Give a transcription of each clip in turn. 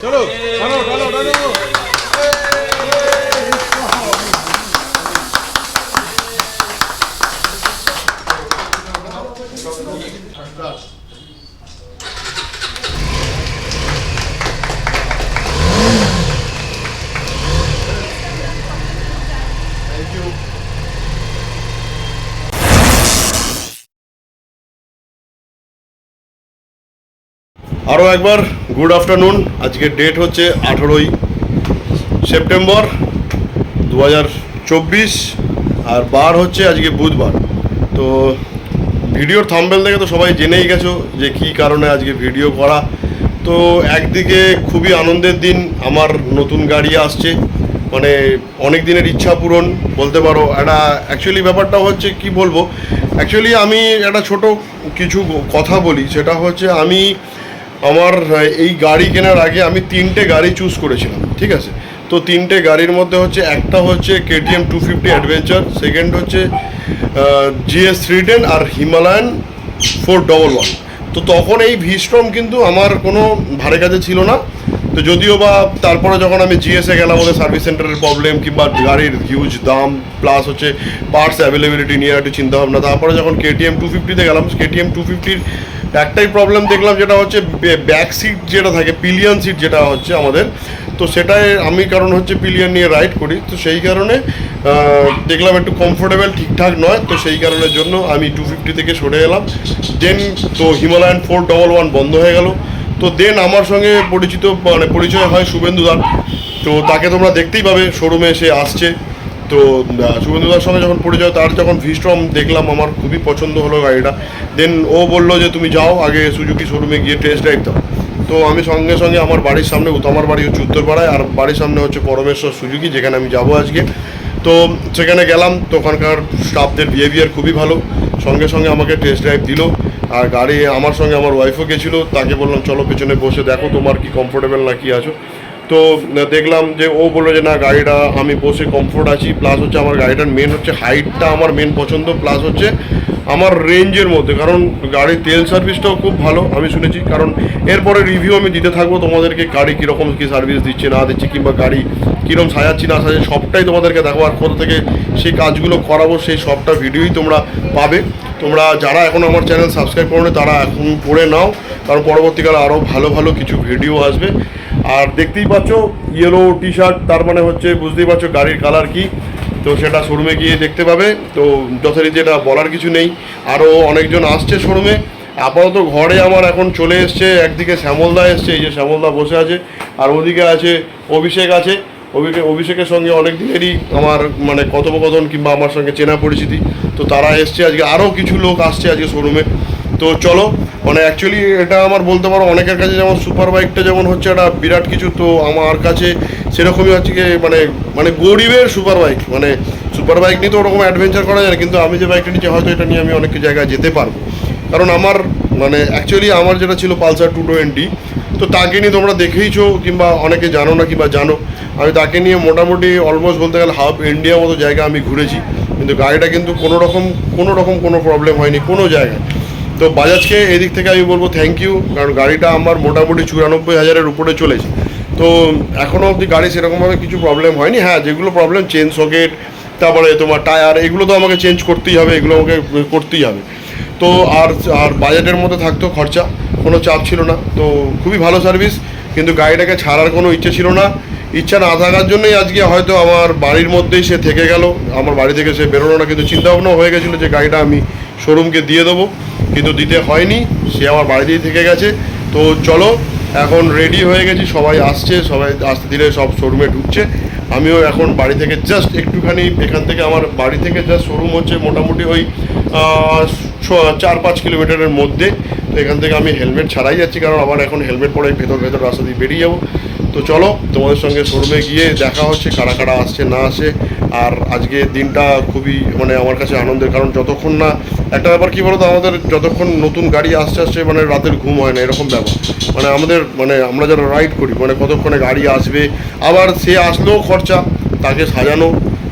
চলো চলো চলো টানো আরও একবার গুড আফটারনুন আজকে ডেট হচ্ছে আঠেরোই সেপ্টেম্বর দু হাজার চব্বিশ, আর বার হচ্ছে আজকে বুধবার। তো ভিডিওর থাম্বেল দেখে তো সবাই জেনেই গেছো যে কী কারণে আজকে ভিডিও করা। তো একদিকে খুবই আনন্দের দিন, আমার নতুন গাড়ি আসছে। মানে অনেক দিনের ইচ্ছা পূরণ, বলতে পারো। একটা অ্যাকচুয়ালি ব্যাপারটা হচ্ছে, কি বলব? অ্যাকচুয়ালি আমি একটা ছোট কিছু কথা বলি। সেটা হচ্ছে আমি আমার এই গাড়ি কেনার আগে আমি তিনটে গাড়ি চুজ করেছিলাম, ঠিক আছে? তো তিনটে গাড়ির মধ্যে হচ্ছে একটা হচ্ছে KTM two fifty adventure second হচ্ছে জিএস থ্রি টেন আর হিমালয়ান ফোর ডবল ওয়ান তো তখন এই ভিস্ট্রম কিন্তু আমার কোনো ভারে কাজে ছিল না। তো যদিও বা তারপরে যখন আমি জিএসএ গেলাম, ওদের সার্ভিস সেন্টারের প্রবলেম কিংবা গাড়ির হিউজ দাম প্লাস হচ্ছে পার্টস অ্যাভেলেবিলিটি নিয়ে একটু চিন্তা ভাবনা তারপরে যখন কেটিএম টু ফিফটিতে গেলাম কেটিএম টু ফিফটির একটাই প্রবলেম দেখলাম যেটা হচ্ছে ব্যাক সিট যেটা থাকে পিলিয়ন সিট যেটা হচ্ছে আমাদের, তো সেটাই আমি কারণ হচ্ছে পিলিয়ন নিয়ে রাইড করি, তো সেই কারণে দেখলাম একটু কমফোর্টেবল ঠিকঠাক নয়, তো সেই কারণের জন্য আমি টু ফিফটি থেকে সরে এলাম। দেন তো হিমালয়ান ফোর ডবল ওয়ান বন্ধ হয়ে গেল। তো দেন আমার সঙ্গে পরিচিত মানে পরিচয় হয় শুভেন্দু দার, তো তাকে তোমরা দেখতেই পাবে শোরুমে এসে আসছে। তো শুভেন্দুদার সঙ্গে যখন পড়ে যাও তার যখন ভিস্ট্রম দেখলাম, আমার খুবই পছন্দ হলো গাড়িটা। দেন ও বলল যে, তুমি যাও, আগে সুজুকি শোরুমে গিয়ে টেস্ট ড্রাইভ দাও। তো আমি সঙ্গে সঙ্গে আমার বাড়ির সামনে আমার বাড়ি হচ্ছে উত্তরপাড়ায়, আর বাড়ির সামনে হচ্ছে পরমেশ্বর সুজুকি যেখানে আমি যাব আজকে। তো সেখানে গেলাম, তো ওখানকার স্টাফদের বিহেভিয়ার খুবই ভালো। সঙ্গে সঙ্গে আমাকে টেস্ট ড্রাইভ দিল, আর গাড়ি, আমার সঙ্গে আমার ওয়াইফও গেছিল। তাকে বললাম, চলো পেছনে বসে দেখো তোমার কি কমফোর্টেবল না কি আছো। তো দেখলাম যে ও বলল যে, না, গাড়িটা আমি বসে কমফোর্ট আছি। প্লাস হচ্ছে আমার গাড়িটার মেন হচ্ছে হাইটটা আমার মেন পছন্দ। প্লাস হচ্ছে আমার রেঞ্জের মধ্যে। কারণ গাড়ির তেল সার্ভিসটাও খুব ভালো, আমি শুনেছি। কারণ এরপরে রিভিউ আমি দিতে থাকব। তোমাদেরকে গাড়ি কীরকম কী সার্ভিস দিচ্ছে, না দিচ্ছে, কিংবা গাড়ি কীরকম সাজাচ্ছি, না সাজাচ্ছি, সবটাই তোমাদেরকে দেখো আর কোথা থেকে সেই কাজগুলো করাবো, সেই সবটা ভিডিওই তোমরা পাবে। তোমরা যারা এখন আমার চ্যানেল সাবস্ক্রাইব করো তারা এখন করে নাও। কারণ পরবর্তীকালে আরও ভালো ভালো কিছু ভিডিও আসবে। আর দেখতেই পাচ্ছ ইয়েলো টি শার্ট তার মানে হচ্ছে বুঝতেই পারছ গাড়ির কালার কি। তো সেটা শোরুমে গিয়ে দেখতে পাবে। তো যথারীতি এটা বলার কিছু নেই। আরও অনেকজন আসছে শোরুমে আপাতত ঘরে আমার এখন চলে এসছে, একদিকে শ্যামলদা এসছে, এই যে শ্যামলদা বসে আছে। আর ওদিকে আছে অভিষেক আছে। অভিষেক অভিষেকের সঙ্গে অনেক দিনেরই আমার মানে কথোপকথন কিংবা আমার সঙ্গে চেনা পরিচিতি। তো তারা এসছে আজকে। আরও কিছু লোক আসছে আজকে শোরুমে তো চলো মানে অ্যাকচুয়ালি এটা আমার বলতে পারো, অনেকের কাছে যেমন সুপার বাইকটা যেমন হচ্ছে একটা বিরাট কিছু, তো আমার কাছে সেরকমই হচ্ছে কি মানে মানে গরিবের সুপার বাইক মানে সুপার বাইক নিয়ে তো ওরকম অ্যাডভেঞ্চার করা যায় না, কিন্তু আমি যে বাইকটা নিচ্ছি, হয়তো এটা নিয়ে আমি অনেক জায়গায় যেতে পারব। কারণ আমার মানে অ্যাকচুয়ালি আমার যেটা ছিল পালসার টু টোয়েন্টি তো তাকে নিয়ে তোমরা দেখেইছো, কিংবা অনেকে জানো না কিংবা জানো, আমি তাকে নিয়ে মোটামুটি অলমোস্ট বলতে গেলে হাফ ইন্ডিয়া মতো জায়গা আমি ঘুরেছি, কিন্তু গাড়িটা কিন্তু কোনো রকম কোনো রকম কোনো প্রবলেম হয়নি, কোনো জায়গায়। তো বাজাজকে এদিক থেকে আমি বলব থ্যাংক ইউ কারণ গাড়িটা আমার মোটামুটি চুরানব্বই হাজারের উপরে চলেছে। তো এখনও অবধি গাড়ি সেরকমভাবে কিছু প্রবলেম হয়নি। হ্যাঁ যেগুলো প্রবলেম চেন সকেট তারপরে তোমার টায়ার এগুলো তো আমাকে চেঞ্জ করতেই হবে, এগুলো আমাকে করতেই হবে। তো আর আর বাজেটের মধ্যে থাকতো খরচা, কোনো চাপ ছিল না। তো খুবই ভালো সার্ভিস কিন্তু গাড়িটাকে ছাড়ার কোনো ইচ্ছে ছিল না। ইচ্ছা না থাকার জন্যই আজকে হয়তো আমার বাড়ির মধ্যেই সে থেকে গেল। আমার বাড়ি থেকে সে বেরোলো না, কিন্তু চিন্তাভাবনা হয়ে গেছিল যে গাড়িটা আমি শোরুমকে দিয়ে দেবো। কিন্তু দিতে হয়নি, সে আমার বাড়িতেই থেকে গেছে। তো চলো, এখন রেডি হয়ে গেছি, সবাই আসছে, সবাই আসতে ধীরে সব শোরুমে ঢুকছে। আমিও এখন বাড়ি থেকে জাস্ট একটুখানি, এখান থেকে আমার বাড়ি থেকে জাস্ট শোরুম হচ্ছে মোটামুটি ওই চার, পাঁচ কিলোমিটারের মধ্যে। তো এখান থেকে আমি হেলমেট ছাড়াই যাচ্ছি, কারণ আমার এখন হেলমেট পরে ভেতর ভেতর রাস্তা দিয়ে বেরিয়ে যাব। তো চলো, তোমাদের সঙ্গে শোরুমে গিয়ে দেখা হচ্ছে, কারা কারা আসছে, না আসে আর আজকে দিনটা খুবই মানে আমার কাছে আনন্দের, কারণ যতক্ষণ না, একটা ব্যাপার কী বলতো, আমাদের যতক্ষণ নতুন গাড়ি আসছে আসছে মানে রাতের ঘুম হয় না, এরকম ব্যাপার। মানে আমাদের মানে আমরা যারা রাইড করি মানে কতক্ষণে গাড়ি আসবে, আবার সে আসলেও খরচা, তাকে সাজানো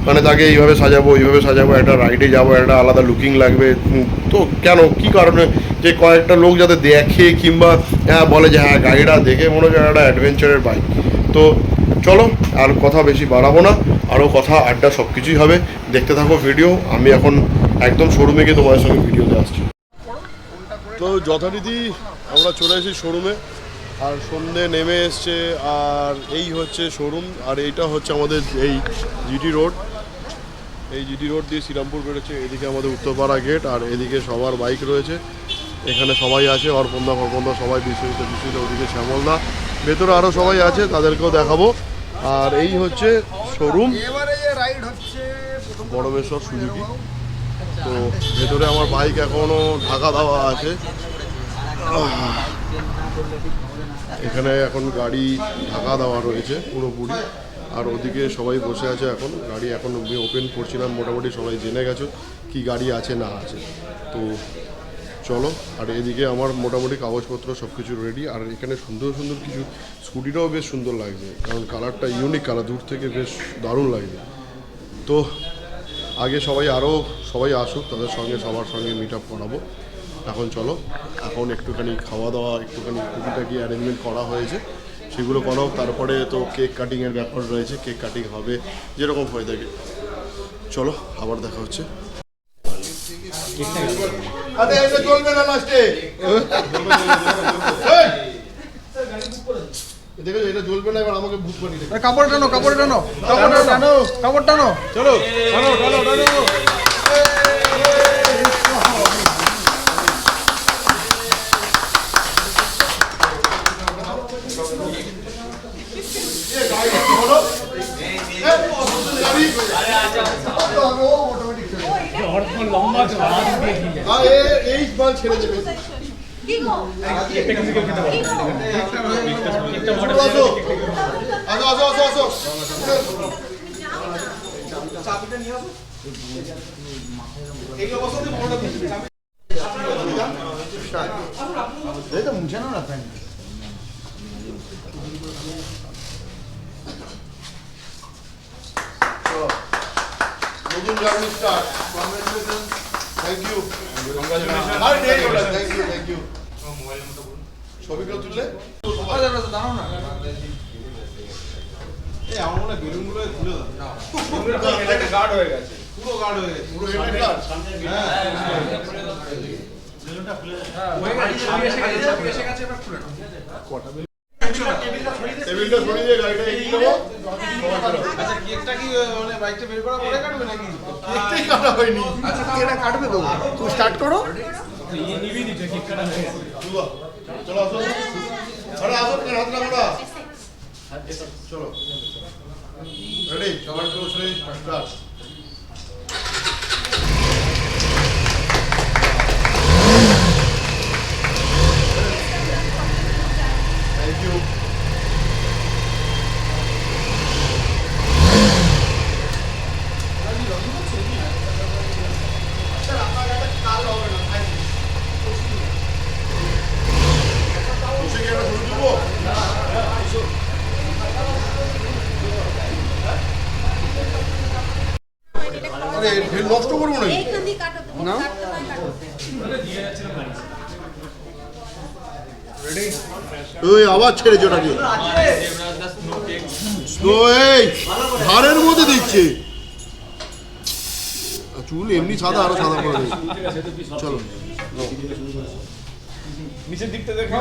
মানে তাকে এইভাবে সাজাবো এইভাবে সাজাবো, একটা রাইডে যাব, একটা আলাদা লুকিং লাগবে তো কেন, কি কারণে, যে কয়েকটা লোক যাতে দেখে কিংবা হ্যাঁ বলে যে হ্যাঁ গাড়িটা দেখে মনে হচ্ছে একটা অ্যাডভেঞ্চারের বাইক তো চলো, আর কথা বেশি বাড়াবো না। আরও কথা, আড্ডা সব কিছুই হবে। দেখতে থাকো ভিডিও আমি এখন একদম শোরুমে গিয়ে তোমাদের সঙ্গে ভিডিওতে আসছি। তো যথারীতি আমরা চলে এসেছি শোরুমে আর সন্ধে নেমে এসছে, আর এই হচ্ছে শোরুম আর এইটা হচ্ছে আমাদের এই জিটি রোড এই জিটি রোড দিয়ে শ্রীরামপুর বেরোচ্ছে, এদিকে আমাদের উত্তরপাড়া গেট আর এদিকে সবার বাইক রয়েছে। এখানে সবাই আছে অর্পন্দা ফর্পন্দা সবাই বিশ্বজিৎ বিশ্বজিৎ ওদিকে শ্যামলদা। ভেতরে আরও সবাই আছে, তাদেরকেও দেখাবো। আর এই হচ্ছে শোরুম বড়বেশ্বর সুজুকি তো ভেতরে আমার বাইক এখনও ঢাকা দেওয়া আছে। এখানে এখন গাড়ি ঢাকা দেওয়া রয়েছে পুরোপুরি। আর ওদিকে সবাই বসে আছে এখন। গাড়ি এখন ওপেন করছিলাম মোটামুটি সবাই জেনে গেছো কি গাড়ি আছে না আছে। তো চলো, আর এদিকে আমার মোটামুটি কাগজপত্র সব কিছু রেডি আর এখানে সুন্দর সুন্দর কিছু স্কুটিটাও বেশ সুন্দর লাগছে, কারণ কালারটা ইউনিক কালার দূর থেকে বেশ দারুণ লাগছে। তো আগে সবাই আরও সবাই আসুক, তাদের সঙ্গে সবার সঙ্গে মিট আপ করাবো। এখন চলো, এখন একটুখানি খাওয়া দাওয়া একটুখানি টুকিটাকি অ্যারেঞ্জমেন্ট করা হয়েছে, সেগুলো করাও। তারপরে তো কেক কাটিংয়ের ব্যাপার রয়েছে কেক কাটিং হবে, যেরকম হয়ে থাকে। চলো, আবার দেখা হচ্ছে। আরে এটা চলবে না লাস্টে দেখো এটা জ্বলবে না এবার আমাকে ভূত বানিয়ে কাপড় টানো কাপড় টানো কাপড় টানো কাপড় টানো। চলো টানো টানো টানো। এই ছেড়ে দেবে। Congratulation thank you thank you thank you ছবিটা তুললে দাঁড়াও না। এই আমার মনে হয় বেলুনগুলো খুলে দাও। গার্ড হয়ে গেছে। পুরো গাঢ় হয়ে গেছে। পুরো হেডের কাজ টেবিলটা সরিয়ে দিয়ে গাড়িটা এগিয়ে দেবো আচ্ছা কেকটা কি মানে বাইকটা বের করা পরে কাটবে নাকি? কেকটাই কাটা হয়নি। আচ্ছা এটা কাটবে তো। তুমি স্টার্ট করো। চলো চলো আসো। আরে আসো কেন হাত না মোড়া চলো। রেডি সবার চলো স্টার্ট আরে নষ্ট করব। ওই আবার ছেড়েছে ওটাকে। এই ধারের মধ্যে দিচ্ছে। চুল এমনি সাদা আরও সাদা করে চলো। নিচের দিকটা দেখো।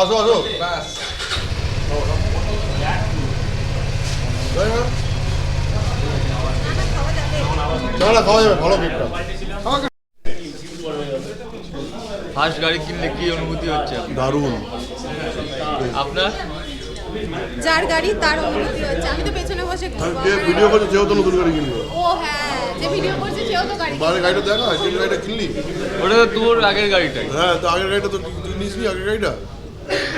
আসো আসো। ব্যাস না? খাওয়া যাবে। ভালো কেকটা ফার্স্ট গাড়ি কিনলে কি অনুভূতি হচ্ছে? দারুণ। আপনার? যার গাড়ি তার অনুমতি হচ্ছে। আমি তো পেছনে বসে ঘুরবো। যে ভিডিও করছে সেও তো নতুন গাড়ি কিনলো ও হ্যাঁ যে ভিডিও করছে সেও তো গাড়ি বাইরের গাড়িটা দেখা যে গাড়িটা কিনলি? ওটা তো তোর আগের গাড়িটাই। হ্যাঁ তো আগের গাড়িটা তো তুই নিসনি আগের গাড়িটা?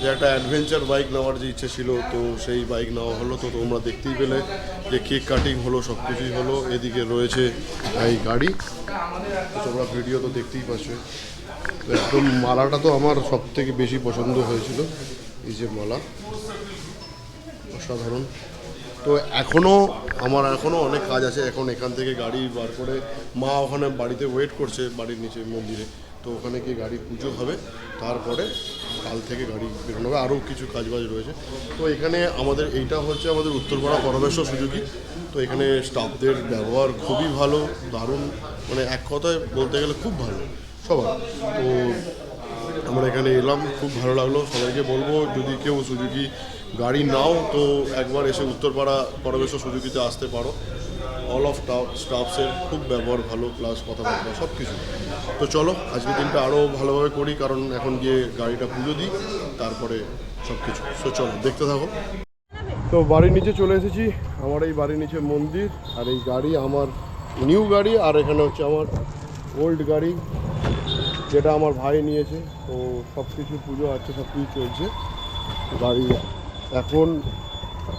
যে একটা অ্যাডভেঞ্চার বাইক নেওয়ার যে ইচ্ছে ছিল, তো সেই বাইক নেওয়া হলো। তো তোমরা দেখতেই পেলে যে কেক কাটিং হলো, সব কিছুই হলো। এদিকে রয়েছে এই গাড়ি। তোমরা ভিডিও তো দেখতেই পাচ্ছ একদম মালাটা তো আমার সব থেকে বেশি পছন্দ হয়েছিল, এই যে মালা। অসাধারণ। তো এখনও আমার এখনও অনেক কাজ আছে। এখন এখান থেকে গাড়ি বার করে মা ওখানে বাড়িতে ওয়েট করছে, বাড়ির নিচে মন্দিরে। তো ওখানে গিয়ে গাড়ি পুজো হবে। তারপরে কাল থেকে গাড়ি বেরোনো হবে। আরও কিছু কাজ বাজ রয়েছে। তো এখানে আমাদের এইটা হচ্ছে আমাদের উত্তরপাড়া পরমেশ্বর সুযোগী তো এখানে স্টাফদের ব্যবহার খুবই ভালো, দারুণ মানে এক কথায় বলতে গেলে খুব ভালো, সবার। তো আমরা এখানে এলাম, খুব ভালো লাগল। সবাইকে বলব, যদি কেউ সুজুকি গাড়ি নাও, তো একবার এসে উত্তরপাড়া পরমেশ্বর সুজুকিতে আসতে পারো। অল অফ স্টাফসের খুব ব্যবহার ভালো প্লাস কথাবার্তা সব কিছু তো চলো আজকে দিনটা আরও ভালোভাবে করি, কারণ এখন গিয়ে গাড়িটা পুজো দিই, তারপরে সব কিছু তো চলো, দেখতে থাকো। তো বাড়ির নিচে চলে এসেছি, আমার এই বাড়ির নিচে মন্দির, আর এই গাড়ি আমার নিউ গাড়ি, আর এখানে হচ্ছে আমার ওল্ড গাড়ি, যেটা আমার ভাই নিয়েছে। তো সব কিছু পুজো আছে সব কিছু চলছে। গাড়ি এখন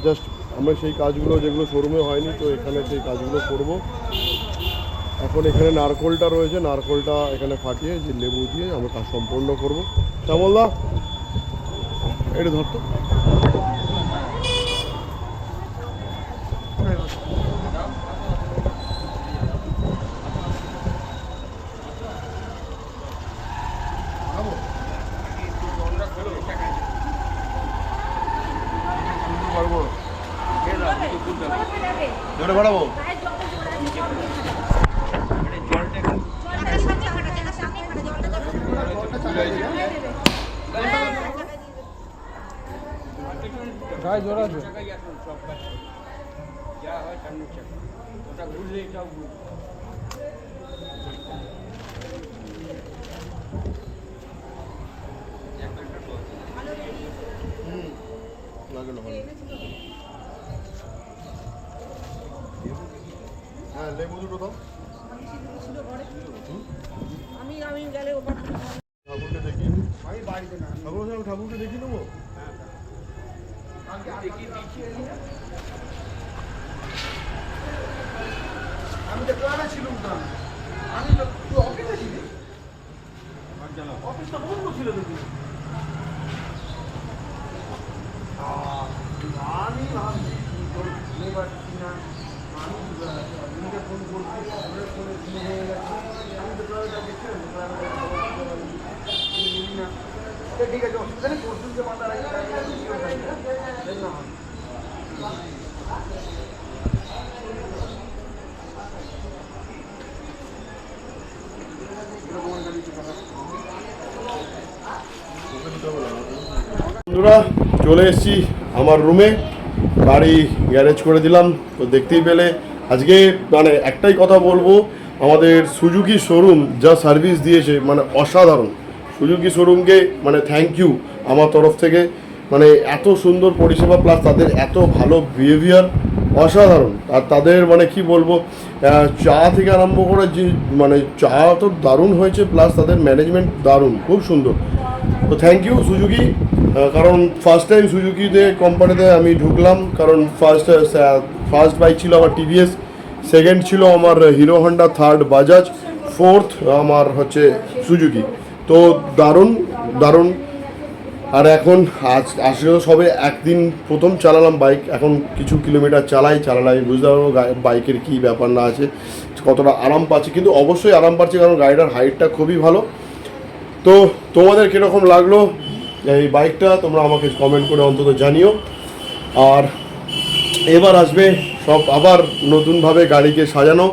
জাস্ট আমরা সেই কাজগুলো যেগুলো শোরুমে হয়নি, তো এখানে সেই কাজগুলো করব। এখন এখানে নারকোলটা রয়েছে, নারকোলটা এখানে ফাটিয়ে যে লেবু দিয়ে আমরা কাজ সম্পন্ন করব। শ্যামলদা, এটা ধরতো। ধরে বাড়াবো? গায়ে জোর আছে। ভালো হ্যাঁ লেবু দুটো দাও। আমি আমি গেলে ঠাকুরকে দেখি আমি বাড়িতে না ঠাকুর আমি ঠাকুরকে দেখি নেব? আমি তো ক্লাবে ছিলাম না আমি। তো তুই অফিসে ছিলি? অফিসটা বন্ধ ছিল দেখি। আমি ভাবছি লেবার কিনা আমি নিজে ফোন করছি ফোনের ফোনে ফোনে হয়ে গেছে আমি তো ক্লাবেটা দেখছিলাম না ঠিক আছে অসুবিধা নেই পরশুকে মাথা রাখি না বন্ধুরা, চলে এসেছি আমার রুমে গাড়ি গ্যারেজ করে দিলাম, তো দেখতেই পেলে আজকে মানে একটাই কথা বলব, আমাদের সুজুকি শোরুম যা সার্ভিস দিয়েছে মানে অসাধারণ। সুজুকি শোরুমকে মানে থ্যাংক ইউ আমার তরফ থেকে। মানে এত সুন্দর পরিষেবা প্লাস তাদের এত ভালো বিহেভিয়ার অসাধারণ। আর তাদের মানে কি বলব চা থেকে আরম্ভ করে যে মানে চা তো দারুণ হয়েছে প্লাস তাদের ম্যানেজমেন্ট দারুণ, খুব সুন্দর। তো থ্যাংক ইউ সুজুকি কারণ ফার্স্ট টাইম সুজুকিতে কোম্পানিতে আমি ঢুকলাম, কারণ ফার্স্ট ফার্স্ট বাইক ছিল আমার টিভিএস, সেকেন্ড ছিল আমার Hero Honda, third Bajaj, fourth আমার হচ্ছে সুজুকি। তো দারুণ দারুণ। আর এখন আজ আসলে তো সবে একদিন প্রথম চালালাম বাইক, এখন কিছু কিলোমিটার চালাই চালালাই বুঝতে পারব বাইকের কী ব্যাপার না আছে, কতটা আরাম পাচ্ছি। কিন্তু অবশ্যই আরাম পাচ্ছি, কারণ গাড়িটার হাইটটা খুবই ভালো। তো তোমাদের কীরকম লাগল এই বাইকটা, তোমরা আমাকে কমেন্ট করে অন্তত জানিও। আর এবার আসবে সব আবার নতুনভাবে গাড়িকে সাজানো,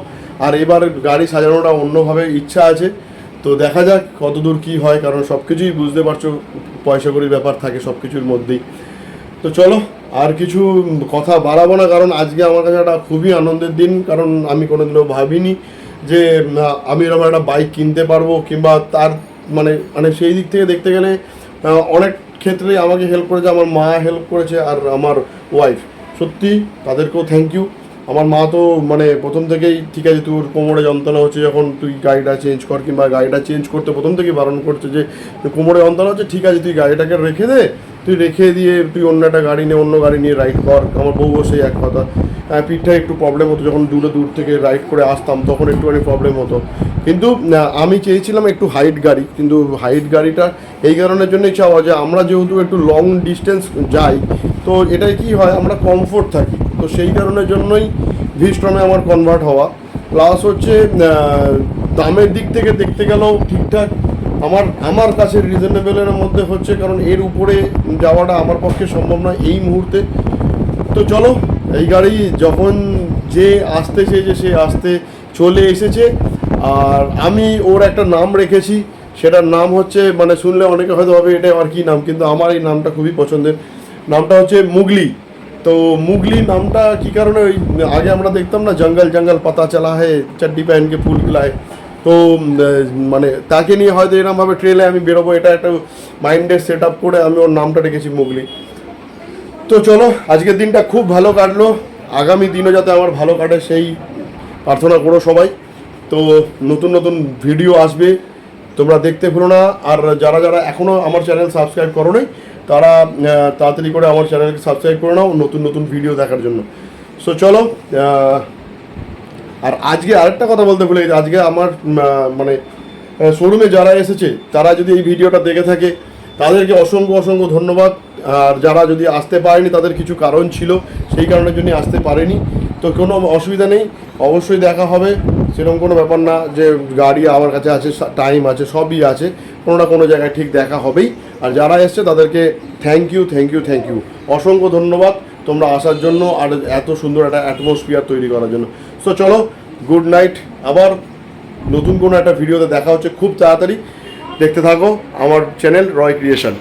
আর এবার গাড়ি সাজানোটা অন্যভাবে ইচ্ছা আছে। তো দেখা যাক কতদূর কি হয়, কারণ সব কিছুই বুঝতে পারছ, পয়সা করির ব্যাপার থাকে সব কিছুর মধ্যেই। তো চলো, আর কিছু কথা বাড়াবো না, কারণ আজকে আমার কাছে একটা খুবই আনন্দের দিন, কারণ আমি কোনোদিনও ভাবিনি যে আমি এরকম একটা বাইক কিনতে পারব, কিংবা তার মানে মানে সেই দিক থেকে দেখতে গেলে অনেক ক্ষেত্রে আমাকে হেল্প করেছে, আমার মা হেল্প করেছে, আর আমার ওয়াইফ সত্যি, তাদেরকেও থ্যাংক ইউ আমার মা তো মানে প্রথম থেকেই, ঠিক আছে, তোর কোমরে যন্ত্রণা হচ্ছে যখন তুই গাড়িটা চেঞ্জ কর কিংবা গাড়িটা চেঞ্জ করতে প্রথম থেকেই বারণ করছে যে, কোমরে যন্ত্রণা হচ্ছে, ঠিক আছে, তুই গাড়িটাকে রেখে দে তুই রেখে দিয়ে তুই অন্য একটা গাড়ি নিয়ে অন্য গাড়ি নিয়ে রাইড কর। আমার বউ সেই এক কথা। আহ, পিঠটা একটু প্রবলেম হতো যখন দূরে দূর থেকে রাইড করে আসতাম তখন একটুখানি প্রবলেম হতো। কিন্তু আমি চেয়েছিলাম একটু হাইট গাড়ি কিন্তু হাইট গাড়িটা এই কারণের জন্যই চাওয়া যে আমরা যেহেতু একটু লং ডিস্টেন্স যাই তো এটাই কি হয় আমরা কমফোর্ট থাকি। তো সেই কারণের জন্যই ভিস্ট্রমে আমার কনভার্ট হওয়া। প্লাস হচ্ছে দামের দিক থেকে দেখতে গেলেও ঠিকঠাক আমার আমার কাছে রিজনেবলের মধ্যে হচ্ছে, কারণ এর উপরে যাওয়াটা আমার পক্ষে সম্ভব নয় এই মুহূর্তে। তো চলো, এই গাড়ি যখন যে আসতে চেয়েছে, সে আসতে চলে এসেছে। আর আমি ওর একটা নাম রেখেছি, সেটার নাম হচ্ছে মানে শুনলে অনেকে হয়তো ভাবে এটা আর কি নাম, কিন্তু আমার এই নামটা খুবই পছন্দের। নামটা হচ্ছে মুগলি। তো মুগলি নামটা কি কারণে, ওই আগে আমরা দেখতাম না জঙ্গল জঙ্গল পাতা চালা হয়, চাড্ডি প্যানকে ফুল তো মানে তাকে নিয়ে হয়তো এরকমভাবে ট্রেলে আমি বেরোবো, এটা একটা মাইন্ডে সেট আপ করে আমি ওর নামটা রেখেছি মুগলি। তো চলো, আজকের দিনটা খুব ভালো কাটলো। আগামী দিনও যাতে আমার ভালো কাটে সেই প্রার্থনা করো সবাই। তো, নতুন নতুন ভিডিও আসবে, তোমরা দেখতে ভুলো না। আর যারা যারা এখনও আমার চ্যানেল সাবস্ক্রাইব করো নাই, তারা তাড়াতাড়ি করে আমার চ্যানেলকে সাবস্ক্রাইব করে নাও নতুন নতুন ভিডিও দেখার জন্য। সো চলো আর আজকে আরেকটা কথা বলতে ভুলে গেছি। আজকে আমার মানে শোরুমে যারা এসেছে, তারা যদি এই ভিডিওটা দেখে থাকে, তাদেরকে অসংখ্য অসংখ্য ধন্যবাদ। আর যারা যদি আসতে পারেনি, তাদের কিছু কারণ ছিল, সেই কারণের জন্য আসতে পারেনি। তো কোনো অসুবিধা নেই, অবশ্যই দেখা হবে। সেরকম কোনো ব্যাপার না যে গাড়ি আমার কাছে আছে টাইম আছে, সবই আছে। কোনো না কোনো জায়গায় ঠিক দেখা হবেই। আর যারা এসছে, তাদেরকে thank you thank you thank you অসংখ্য ধন্যবাদ। তোমরা আসার জন্য আর এত সুন্দর একটা অ্যাটমসফিয়ার তৈরি করার জন্য। সো চলো গুড নাইট আবার নতুন কোনো একটা ভিডিওতে দেখা হচ্ছে। খুব তাড়াতাড়ি। দেখতে থাকো আমার চ্যানেল রয় ক্রিয়েশন